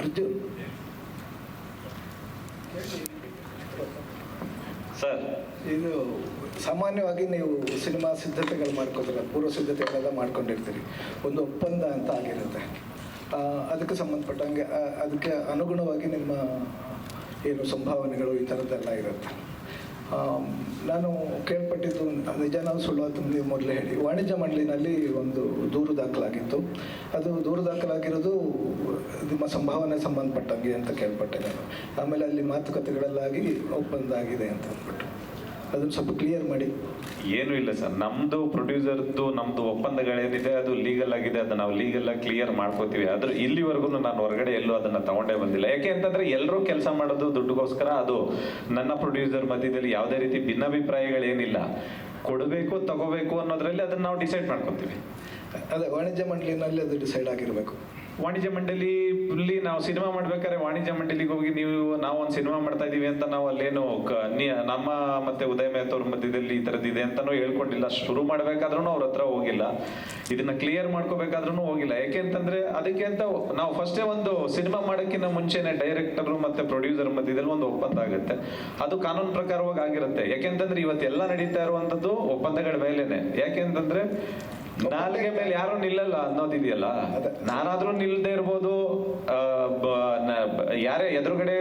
Arjun sir. ಇದು ಸಾಮಾನ್ಯವಾಗಿ ನೀವು ಸಿನಿಮಾ ಸಿದ್ಧತೆಗಳು ಮಾಡ್ಕೋತೀರ ಪೂರ್ವ ಸಿದ್ಧತೆಗಳೆಲ್ಲ ಮಾಡ್ಕೊಂಡಿರ್ತೀರಿ. ಒಂದು ಒಪ್ಪಂದ ಅಂತ ಆಗಿರುತ್ತೆ. ಅದಕ್ಕೆ ಸಂಬಂಧಪಟ್ಟಂಗೆ ಅದಕ್ಕೆ ಅನುಗುಣವಾಗಿ ನಿಮ್ಮ ಏನು ಸಂಭಾವನೆಗಳು ಈ ಥರದ್ದೆಲ್ಲ ಇರುತ್ತೆ. ನಾನು ಕೇಳ್ಪಟ್ಟಿದ್ದು ನಿಜ ನಾವು ಸುಳ್ಳು ಅಂತ ನೀವು ಮೊದಲೇ ಹೇಳಿ. ವಾಣಿಜ್ಯ ಮಂಡಳಿನಲ್ಲಿ ಒಂದು ದೂರು ದಾಖಲಾಗಿತ್ತು. ಅದು ದೂರು ದಾಖಲಾಗಿರೋದು ನಿಮ್ಮ ಸಂಭಾವನೆ ಸಂಬಂಧಪಟ್ಟಂಗೆ ಅಂತ ಕೇಳ್ಪಟ್ಟೆ ನಾನು ಆಮೇಲೆ ಅಲ್ಲಿ ಮಾತುಕತೆಗಳಲ್ಲಾಗಿ ಒಪ್ಪಂದ ಆಗಿದೆ ಅಂತ ಅಂದ್ಬಿಟ್ಟು. ಅದನ್ನು ಸ್ವಲ್ಪ ಕ್ಲಿಯರ್ ಮಾಡಿ. ಏನೂ ಇಲ್ಲ ಸರ್. ನಮ್ದು ಪ್ರೊಡ್ಯೂಸರ್ದು ನಮ್ದು ಒಪ್ಪಂದಗಳೇನಿದೆ ಅದು ಲೀಗಲ್ ಆಗಿದೆ ಅದನ್ನ ನಾವು ಲೀಗಲ್ ಆಗಿ ಕ್ಲಿಯರ್ ಮಾಡ್ಕೋತೀವಿ. ಆದ್ರೆ ಇಲ್ಲಿವರೆಗೂ ನಾನು ಹೊರಗಡೆ ಎಲ್ಲೂ ಅದನ್ನ ತಗೊಂಡೇ ಬಂದಿಲ್ಲ. ಯಾಕೆ ಅಂತಂದ್ರೆ ಎಲ್ಲರೂ ಕೆಲಸ ಮಾಡೋದು ದುಡ್ಡುಗೋಸ್ಕರ ಅದು ನನ್ನ ಪ್ರೊಡ್ಯೂಸರ್ ಮಧ್ಯದಲ್ಲಿ ಯಾವುದೇ ರೀತಿ ಭಿನ್ನಾಭಿಪ್ರಾಯಗಳೇನಿಲ್ಲ. ಕೊಡಬೇಕು ತಗೋಬೇಕು ಅನ್ನೋದ್ರಲ್ಲಿ ಅದನ್ನ ನಾವು ಡಿಸೈಡ್ ಮಾಡ್ಕೊತೀವಿ. ಅದೇ ವಾಣಿಜ್ಯ ಮಂಡಳಿನಲ್ಲಿ ಅದು ಡಿಸೈಡ್ ಆಗಿರಬೇಕು. ವಾಣಿಜ್ಯ ಮಂಡಳಿ ಇಲ್ಲಿ ನಾವು ಸಿನಿಮಾ ಮಾಡ್ಬೇಕಾದ್ರೆ ವಾಣಿಜ್ಯ ಮಂಡಳಿಗೆ ಹೋಗಿ ನೀವು, ನಾವು ಒಂದು ಸಿನಿಮಾ ಮಾಡ್ತಾ ಇದೀವಿ ಅಂತ ನಾವು ಅಲ್ಲೇನು ನಮ್ಮ ಮತ್ತೆ ಉದಯ ಮೇತವ್ರ ಮಧ್ಯದಲ್ಲಿ ಈ ತರದ್ದು ಇದೆ ಅಂತಾನು ಹೇಳ್ಕೊಂಡಿಲ್ಲ ಶುರು ಮಾಡ್ಬೇಕಾದ್ರೂ ಅವ್ರ ಹತ್ರ ಹೋಗಿಲ್ಲ. ಇದನ್ನ ಕ್ಲಿಯರ್ ಮಾಡ್ಕೋಬೇಕಾದ್ರೂ ಹೋಗಿಲ್ಲ. ಯಾಕೆ ಅಂತಂದ್ರೆ ಅದಕ್ಕೆ ಅಂತ ನಾವು ಫಸ್ಟೇ ಒಂದು ಸಿನಿಮಾ ಮಾಡೋಕ್ಕಿಂತ ಮುಂಚೆನೆ ಡೈರೆಕ್ಟರ್ ಮತ್ತೆ ಪ್ರೊಡ್ಯೂಸರ್ ಮಧ್ಯದಲ್ಲಿ ಒಂದು ಒಪ್ಪಂದ ಆಗುತ್ತೆ. ಅದು ಕಾನೂನು ಪ್ರಕಾರವಾಗಿ ಆಗಿರುತ್ತೆ. ಯಾಕೆಂತಂದ್ರೆ ಇವತ್ತೆಲ್ಲ ನಡೀತಾ ಇರುವಂತದ್ದು ಒಪ್ಪಂದಗಳ ಮೇಲೇನೆ. ಯಾಕೆಂತಂದ್ರೆ ನಾಲಿಗೆ ಮೇಲೆ ಯಾರು ನಿಲ್ಲಲ್ಲ ಅನ್ನೋದಿದೆಯಲ್ಲ. ನಾನಾದ್ರೂ ನಿಲ್ದೇ ಇರ್ಬೋದು ಯಾರೇ ಎದುರುಗಡೆ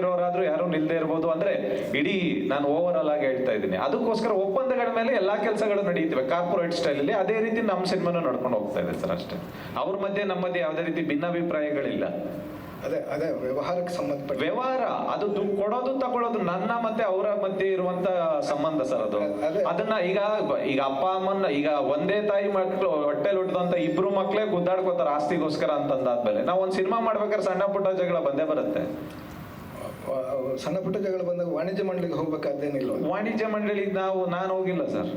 ಯಾರು ಇರ್ಬೋದು ಅಂದ್ರೆ ಇಡೀ ನಾನು ಓವರ್ ಆಲ್ ಆಗಿ ಹೇಳ್ತಾ ಇದ್ದೀನಿ. ಅದಕ್ಕೋಸ್ಕರ ಒಪ್ಪಂದಗಳ ಮೇಲೆ ಎಲ್ಲಾ ಕೆಲಸಗಳು ನಡೀತಿವೆ. ಕಾರ್ಪೊರೇಟ್ ಸ್ಟೈಲ್ ಅಲ್ಲಿ ಅದೇ ರೀತಿ ನಮ್ಮ ಸಿನಿಮಾನು ನಡ್ಕೊಂಡು ಹೋಗ್ತಾ ಇದೆ ಸರ್ ಅಷ್ಟೇ. ಅವ್ರ ಮಧ್ಯೆ ನಮ್ಮ ಮಧ್ಯೆ ಯಾವುದೇ ರೀತಿ ಭಿನ್ನಾಭಿಪ್ರಾಯಗಳಿಲ್ಲ. ಅದೇ ಅದೇ ವ್ಯವಹಾರಕ್ಕೆ ಸಂಬಂಧಪಟ್ಟ ವ್ಯವಹಾರ ಅದು ದುಡ್ಡು ಕೊಡೋದು ತಗೊಳ್ಳೋದು ನನ್ನ ಮತ್ತೆ ಅವರ ಮಧ್ಯೆ ಇರುವಂತ ಸಂಬಂಧ ಸರ್ ಅದು. ಅದೇ. ಅದನ್ನ ಈಗ ಈಗ ಅಪ್ಪ ಅಮ್ಮನ್ನ ಈಗ ಒಂದೇ ತಾಯಿ ಮಕ್ಳು ಹೊಟ್ಟೆಲ್ ಹುಟ್ಟದಂತ ಇಬ್ರು ಮಕ್ಕಳೇ ಗುದ್ದಾಡ್ಕೋತಾರ ಆಸ್ತಿಗೋಸ್ಕರ ಅಂತಂದಾದ್ಮೇಲೆ. ನಾವು ಒಂದು ಸಿನಿಮಾ ಮಾಡ್ಬೇಕಾದ್ರೆ ಸಣ್ಣ ಪುಟ್ಟ ಜಗಳ ಬಂದೇ ಬರುತ್ತೆ. ಸಣ್ಣ ಪುಟ್ಟ ಜಗಳ ಬಂದಾಗ ವಾಣಿಜ್ಯ ಮಂಡಳಿಗೆ ಹೋಗ್ಬೇಕಾದ್ದೇನಿಲ್ಲ ವಾಣಿಜ್ಯ ಮಂಡಳಿ ನಾವು ನಾನು ಹೋಗಿಲ್ಲ ಸರ್.